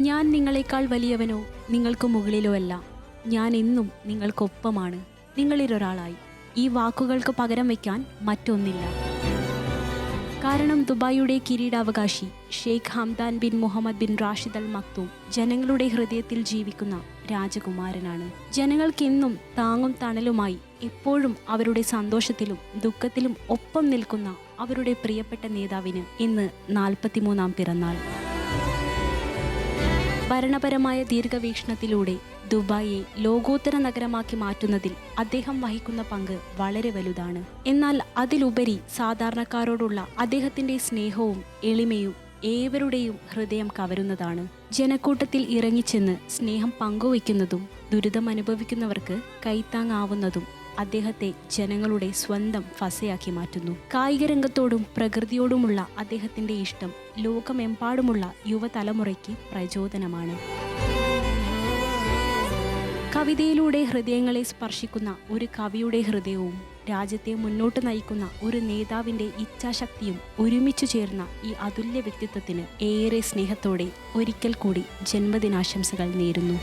ഞാൻ നിങ്ങളെക്കാൾ വലിയവനോ നിങ്ങൾക്ക് മുകളിലോ അല്ല. ഞാൻ എന്നും നിങ്ങൾക്കൊപ്പമാണ്. നിങ്ങളിലൊരാളായി. ഈ വാക്കുകൾക്ക് പകരം വയ്ക്കാൻ മറ്റൊന്നില്ല. കാരണം ദുബായിയുടെ കിരീടാവകാശി Sheikh Hamdan bin Mohammed bin Rashid Al Maktoum ജനങ്ങളുടെ ഹൃദയത്തിൽ ജീവിക്കുന്ന രാജകുമാരനാണ്. ജനങ്ങൾക്കെന്നും താങ്ങും തണലുമായി എപ്പോഴും അവരുടെ സന്തോഷത്തിലും ദുഃഖത്തിലും ഒപ്പം നിൽക്കുന്ന അവരുടെ പ്രിയപ്പെട്ട നേതാവിന് ഇന്ന് നാൽപ്പത്തിമൂന്നാം പിറന്നാൾ. ഭരണപരമായ ദീർഘവീക്ഷണത്തിലൂടെ ദുബായിയെ ലോകോത്തര നഗരമാക്കി മാറ്റുന്നതിൽ അദ്ദേഹം വഹിക്കുന്ന പങ്ക് വളരെ വലുതാണ്. എന്നാൽ അതിലുപരി സാധാരണക്കാരോടുള്ള അദ്ദേഹത്തിന്റെ സ്നേഹവും എളിമയും ഏവരുടെയും ഹൃദയം കവരുന്നതാണ്. ജനക്കൂട്ടത്തിൽ ഇറങ്ങിച്ചെന്ന് സ്നേഹം പങ്കുവയ്ക്കുന്നതും ദുരിതം അനുഭവിക്കുന്നവർക്ക് കൈത്താങ്ങാവുന്നതും അദ്ദേഹത്തെ ജനങ്ങളുടെ സ്വന്തം ഫസയാക്കി മാറ്റുന്നു. കായിക രംഗത്തോടും പ്രകൃതിയോടുമുള്ള അദ്ദേഹത്തിന്റെ ഇഷ്ടം ലോകമെമ്പാടുമുള്ള യുവതലമുറയ്ക്ക് പ്രചോദനമാണ്. കവിതയിലൂടെ ഹൃദയങ്ങളെ സ്പർശിക്കുന്ന ഒരു കവിയുടെ ഹൃദയവും രാജ്യത്തെ മുന്നോട്ട് നയിക്കുന്ന ഒരു നേതാവിന്റെ ഇച്ഛാശക്തിയും ഒരുമിച്ചു ചേർന്ന ഈ അതുല്യ വ്യക്തിത്വത്തിന് ഏറെ സ്നേഹത്തോടെ ഒരിക്കൽ കൂടി ജന്മദിനാശംസകൾ നേരുന്നു.